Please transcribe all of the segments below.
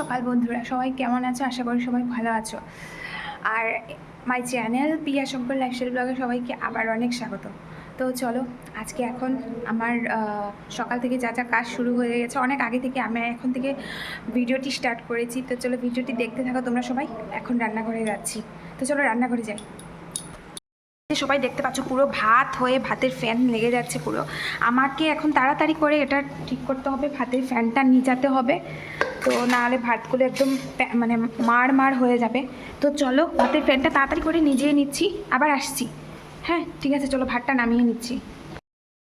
সকাল বন্ধুরা। সবাই কেমন আছো? আশা করি সবাই ভালো আছো। আর my channel Piya Shankar lifestyle ব্লগে সবাইকে আবার অনেক স্বাগত। তো চলো, আজকে এখন আমার সকাল থেকে যা যা কাজ শুরু হয়ে গেছে, অনেক আগে থেকে আমি এখন থেকে ভিডিওটি স্টার্ট করেছি। তো চলো, ভিডিওটি দেখতে থাকো, তোমরা সবাই এখন রান্নাঘরে যাচ্ছি। তো চলো, রান্নাঘরে যাই। সবাই দেখতে পাচ্ছ, পুরো ভাত হয়ে ভাতের ফ্যান লেগে যাচ্ছে পুরো। আমাকে এখন তাড়াতাড়ি করে এটা ঠিক করতে হবে, ভাতের ফ্যানটা নিজাতে হবে। তো নাহলে ভাতগুলো একদম মানে মার মার হয়ে যাবে। তো চলো, ভাতের ফ্যানটা তাড়াতাড়ি করে নিজেই নিচ্ছি, আবার আসছি। হ্যাঁ ঠিক আছে, চলো ভাতটা নামিয়ে নিচ্ছি।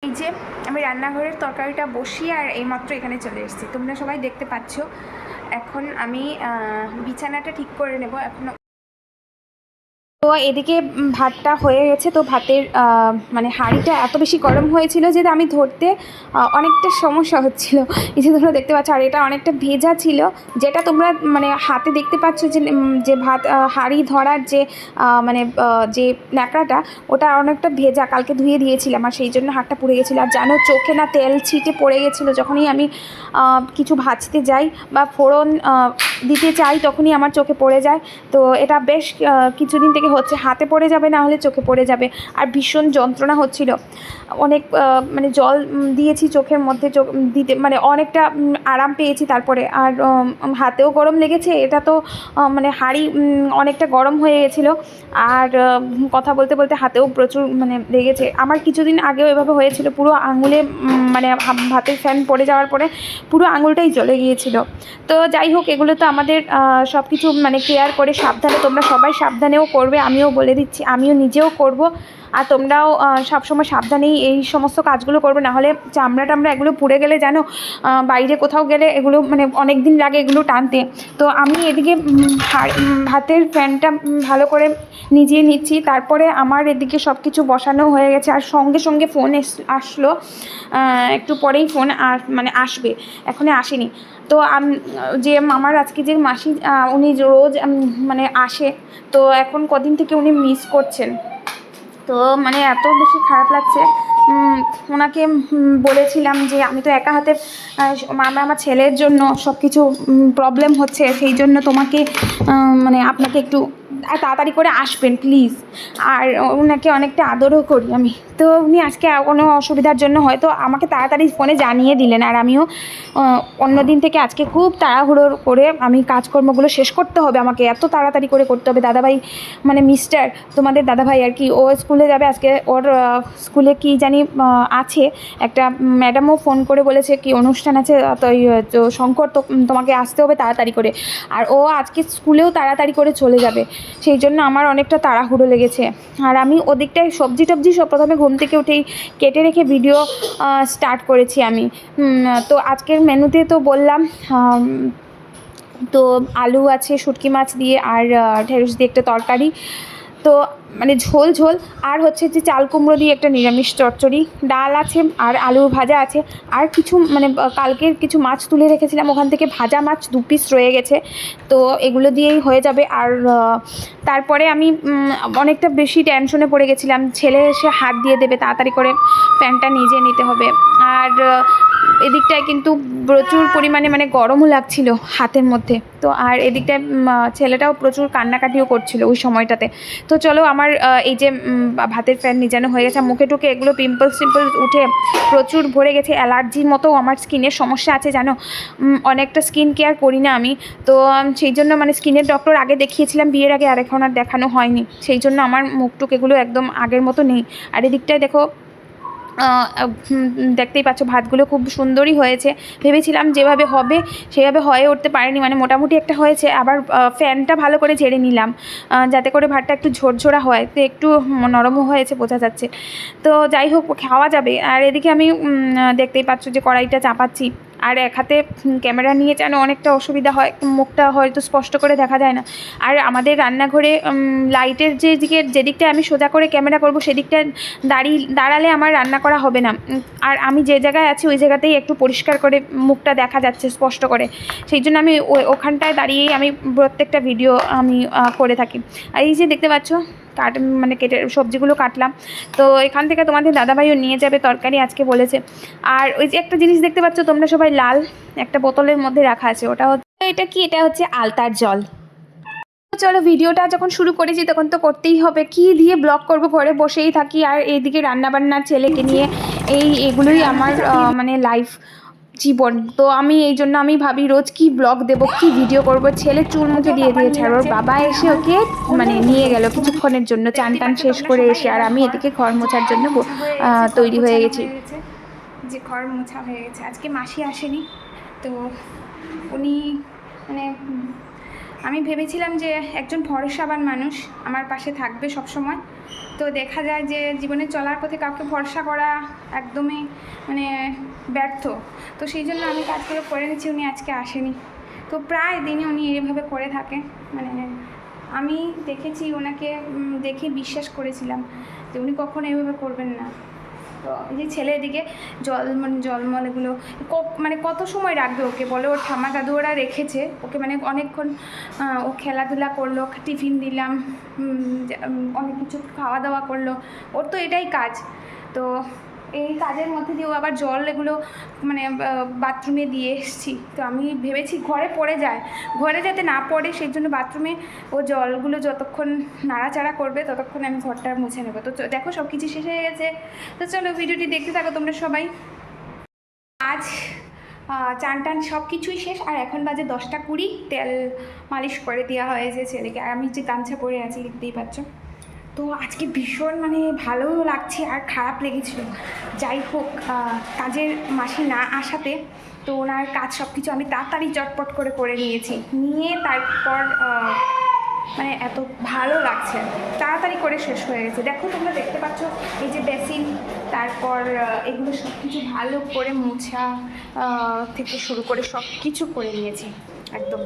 এই যে আমি রান্নাঘরের তরকারিটা বসি আর এইমাত্র এখানে চলে এসেছি। তোমরা সবাই দেখতে পাচ্ছ, এখন আমি বিছানাটা ঠিক করে নেব। এখন তো এদিকে ভাতটা হয়ে গেছে। তো ভাতের মানে হাঁড়িটা এত বেশি গরম হয়েছিল যে আমি ধরতে অনেকটা সমস্যা হচ্ছিল। এই যে তোমরা দেখতে পাচ্ছ, আর এটা অনেকটা ভেজা ছিল। যেটা তোমরা মানে হাতে দেখতে পাচ্ছ যে যে ভাত হাঁড়ি ধরার যে মানে যে ন্যাকড়াটা, ওটা অনেকটা ভেজা। কালকে ধুয়ে দিয়েছিলাম, আর সেই জন্য হাতটা পুড়ে গেছিল। আর জানো, চোখে না তেল ছিটে পড়ে গেছিল। যখনই আমি কিছু ভাজতে যাই বা ফোড়ন দিতে চাই তখনই আমার চোখে পড়ে যায়। তো এটা বেশ কিছুদিন থেকে হচ্ছে হাতে পড়ে যাবে, না হলে চোখে পড়ে যাবে। আর ভীষণ যন্ত্রণা হচ্ছিল। অনেক মানে জল দিয়েছি চোখের মধ্যে, চোখ দিতে মানে অনেকটা আরাম পেয়েছি তারপরে। আর হাতেও গরম লেগেছে, এটা তো মানে হাঁড়ি অনেকটা গরম হয়ে গেছিল। আর কথা বলতে বলতে হাতেও প্রচুর মানে লেগেছে। আমার কিছুদিন আগেও এভাবে হয়েছিল, পুরো আঙুলে মানে হা- ভাতের ফ্যান পড়ে যাওয়ার পরে পুরো আঙুলটাই জ্বলে গিয়েছিল। তো যাই হোক, এগুলো তো আমাদের সব কিছু মানে কেয়ার করে, সাবধানে তোমরা সবাই সাবধানেও করবে, আমিও বলে দিচ্ছি, আমিও নিজেও করব। আর তোমরাও সবসময় সাবধানেই এই সমস্ত কাজগুলো করবে। না হলে চামড়া টামড়া এগুলো পুড়ে গেলে জানো বাইরে কোথাও গেলে এগুলো মানে অনেক দিন লাগে এগুলো টানতে। তো আমি এদিকে ভাতের ফ্যানটা ভালো করে নিজিয়ে নিচ্ছি। তারপরে আমার এদিকে সব কিছু বসানো হয়ে গেছে। আর সঙ্গে সঙ্গে ফোন আসলো। একটু পরেই ফোন আস মানে আসবে। এখনই আসেনি। তো যে আমার আজকে যে মাসি উনি রোজ মানে আসে। তো এখন কদিন থেকে উনি মিস করছেন। তো মানে এত বেশি খারাপ লাগছে। ওনাকে বলেছিলাম যে আমি তো একা হাতে আমার আমার ছেলের জন্য সব কিছু প্রবলেম হচ্ছে। সেই জন্য তোমাকে মানে আপনাকে একটু তাড়াতাড়ি করে আসবেন প্লিজ আর ওনাকে অনেকটা আদরও করি আমি। তো উনি আজকে কোনো অসুবিধার জন্য হয়তো আমাকে তাড়াতাড়ি ফোনে জানিয়ে দিলেন। আর আমিও অন্য দিন থেকে আজকে খুব তাড়াহুড়ো করে আমি কাজকর্মগুলো শেষ করতে হবে। আমাকে এত তাড়াতাড়ি করে করতে হবে। দাদাভাই মানে মিস্টার তোমাদের দাদাভাই আর কি, ও স্কুলে যাবে আজকে। ওর স্কুলে কি জানি আছে। একটা ম্যাডামও ফোন করে বলেছে কি অনুষ্ঠান আছে তো শঙ্কর তো তোমাকে আসতে হবে তাড়াতাড়ি করে। আর ও আজকে স্কুলেও তাড়াতাড়ি করে চলে যাবে। সেই জন্য আমার অনেকটা তাড়াহুড়ো লেগেছে। আর আমি ওদিকটায় সবজি টবজি সব প্রথমে ঘুম থেকে উঠেই কেটে রেখে ভিডিও স্টার্ট করেছি আমি। তো আজকের মেনুতে তো বললাম তো আলু আছে, শুটকি মাছ দিয়ে আর ঢেঁড়স দিয়ে একটা তরকারি। তো মানে ঝোল ঝোল, আর হচ্ছে যে চাল কুমড়ো দিয়ে একটা নিরামিষ চচ্চড়ি, ডাল আছে আর আলু ভাজা আছে, আর কিছু মানে কালকের কিছু মাছ তুলে রেখেছিলাম, ওখান থেকে ভাজা মাছ দু পিস রয়ে গেছে, তো এগুলো দিয়েই হয়ে যাবে, আর তারপরে আমি অনেকটা বেশি টেনশনে পড়ে গেছিলাম, ছেলে এসে হাত দিয়ে দেবে তাড়াতাড়ি করে ফ্যানটা নিজে নিতে হবে, আর এদিকটায় কিন্তু প্রচুর পরিমাণে মানে গরমও লাগছিল হাতের মধ্যে। তো আর এদিকটায় ছেলেটাও প্রচুর কান্নাকাটিও করছিল ওই সময়টাতে। তো চলো আমার এই যে ভাতের ফ্যান নিজানো হয়ে গেছে মুখে টুকে এগুলো পিম্পলস টিম্পলস উঠে প্রচুর ভরে গেছে। অ্যালার্জির মতো আমার স্কিনের সমস্যা আছে, জানো? অনেকটা স্কিন কেয়ার করি না আমি। তো সেই জন্য মানে স্কিনের ডক্টর আগে দেখিয়েছিলাম বিয়ের আগে, আর এখন আর দেখানো হয়নি। সেই জন্য আমার মুখ টুক এগুলো একদম আগের মতো নেই। আর এদিকটায় দেখো দেখতেই পাচ্ছ ভাতগুলো খুব সুন্দরই হয়েছে। ভেবেছিলাম যেভাবে হবে, সেভাবে হয়ে উঠতে পারেনি মানে মোটামুটি একটা হয়েছে। আবার ফ্যানটা ভালো করে ঝেড়ে নিলাম যাতে করে ভাতটা একটু ঝোরঝোরা হয়, তো একটু নরমও হয়েছে, বোঝা যাচ্ছে। তো যাই হোক, খাওয়া যাবে। আর এদিকে আমি দেখতেই পাচ্ছ যে কড়াইটা চাপাচ্ছি। আর এক হাতে ক্যামেরা নিয়ে যেন অনেকটা অসুবিধা হয়, মুখটা হয়তো স্পষ্ট করে দেখা যায় না। আর আমাদের রান্নাঘরে লাইটের যে দিকে, যেদিকটায় আমি সোজা করে ক্যামেরা করব, সেদিকটায় দাঁড়িয়ে দাঁড়ালে আমার রান্না করা হবে না। আর আমি যে জায়গায় আছি, ওই জায়গাতেই একটু পরিষ্কার করে মুখটা দেখা যাচ্ছে স্পষ্ট করে। সেই জন্য আমি ওখানটায় দাঁড়িয়েই আমি প্রত্যেকটা ভিডিও আমি করে থাকি। আর এই যে দেখতে পাচ্ছ কাট মানে কেটে সবজিগুলো কাটলাম। তো এখান থেকে তোমাদের দাদাভাইও নিয়ে যাবে তরকারি আজকে বলেছে। আর ওই যে একটা জিনিস দেখতে পাচ্ছ, তোমরা সবাই লাল একটা বোতলের মধ্যে রাখা আছে, ওটা হচ্ছে এটা কি? এটা হচ্ছে আলতার জল। চলো ভিডিওটা যখন শুরু করেছি তখন তো করতেই হবে। কি দিয়ে ব্লগ করব? ঘরে বসেই থাকি। আর এইদিকে রান্নাবান্নার ছেলেকে নিয়ে এই এগুলোই আমার মানে লাইফ জীবন। তো আমি এই জন্য আমি ভাবি রোজ কি ব্লগ দেব, কি ভিডিও করব? ছেলে চুল মুখে দিয়ে দিয়েছে আর ওর বাবা এসে ওকে মানে নিয়ে গেল কিছুক্ষণের জন্য, চান টান শেষ করে এসে আর আমি এদিকে ঘর মোছার জন্য তৈরি হয়ে গেছি। যে ঘর মোছা হয়ে গেছে। আজকে মাসি আসেনি, তো উনি মানে আমি ভেবেছিলাম যে একজন ভরসাবান মানুষ আমার পাশে থাকবে সব সময় তো দেখা যায় যে জীবনে চলার পথে কাউকে ভরসা করা একদমই মানে ব্যর্থ। তো সেই জন্য আমি কাজগুলো করে নিচ্ছি উনি আজকে আসেনি। তো প্রায় দিনই উনি এভাবে করে থাকে। মানে আমি দেখেছি ওনাকে দেখে বিশ্বাস করেছিলাম যে উনি কখনো এভাবে করবেন না। এই যে ছেলে এদিকে জল মানে জলমল এগুলো মানে কত সময় রাখবে ওকে বলে? ওর ঠামা দাদু ওরা রেখেছে। ওকে মানে অনেকক্ষণ ও খেলাধুলা করল, টিফিন দিলাম অনেক কিছু খাওয়া দাওয়া করল। ওর তো এটাই কাজ। তো এই কাজের মধ্যে দিয়েও আবার জল এগুলো মানে বাথরুমে দিয়ে এসেছি। তো আমি ভেবেছি ঘরে পড়ে যায়। ঘরে যাতে না পড়ে, সেই জন্য বাথরুমে ও জলগুলো যতক্ষণ নাড়াচাড়া করবে, ততক্ষণ আমি ঘরটা মুছে নেব। তো দেখো সব কিছু শেষ হয়ে গেছে। তো চলো ভিডিওটি দেখতে থাকো তোমরা সবাই। আজ চান টান সব কিছুই শেষ। আর এখন বাজে দশটা কুড়ি। তেল মালিশ করে দেওয়া হয়েছে ছেলেকে। আর আমি যে গামছা পরে আছি, দেখতেই পাচ্ছ। তো আজকে ভীষণ মানে ভালো লাগছে আর খারাপ লেগেছিল যাই হোক কাজের মাসি না আসাতে তো ওনার কাজ সব কিছু আমি তাড়াতাড়ি চটপট করে করে নিয়েছি। নিয়ে তারপর মানে এত ভালো লাগছে। তাড়াতাড়ি করে শেষ হয়ে গেছে। দেখো তোমরা দেখতে পাচ্ছ এই যে বেসিন, তারপর এগুলো সব কিছু ভালো করে মোছা থেকে শুরু করে সব কিছু করে নিয়েছি। একদম।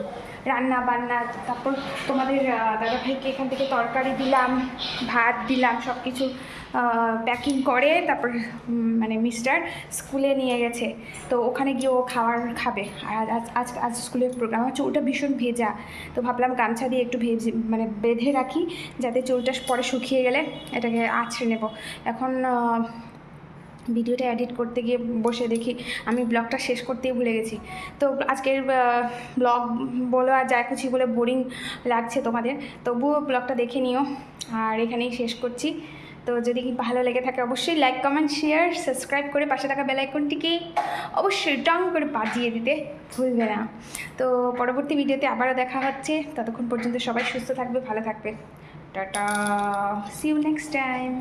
রান্না বান্না, তারপর তোমাদের দাদাভাইকে এখান থেকে তরকারি দিলাম, ভাত দিলাম সব কিছু প্যাকিং করে, তারপর মানে মিস্টার স্কুলে নিয়ে গেছে। তো ওখানে গিয়ে ও খাবার খাবে। আর আজ আজ আজ স্কুলের প্রোগ্রাম আমার চুলটা ভীষণ ভেজা। তো ভাবলাম গামছা দিয়ে একটু ভেজে মানে বেঁধে রাখি, যাতে চুলটা পরে শুকিয়ে গেলে এটাকে আছড়ে নেব। এখন ভিডিওটা এডিট করতে গিয়ে বসে দেখি আমি ব্লগটা শেষ করতেই ভুলে গেছি। তো আজকের ব্লগ বলো আর যা কিছু বলে বোরিং লাগছে তোমাদের, তবুও ব্লগটা দেখে নিও। আর এখানেই শেষ করছি। তো যদি ভালো লেগে থাকে অবশ্যই লাইক, কমেন্ট, শেয়ার, সাবস্ক্রাইব করে পাশে থাকা বেলাইকনটিকে অবশ্যই টং করে বাজিয়ে দিতে ভুলবে না। তো পরবর্তী ভিডিওতে আবারও দেখা হচ্ছে। ততক্ষণ পর্যন্ত সবাই সুস্থ থাকবে, ভালো থাকবে। Tata see you next time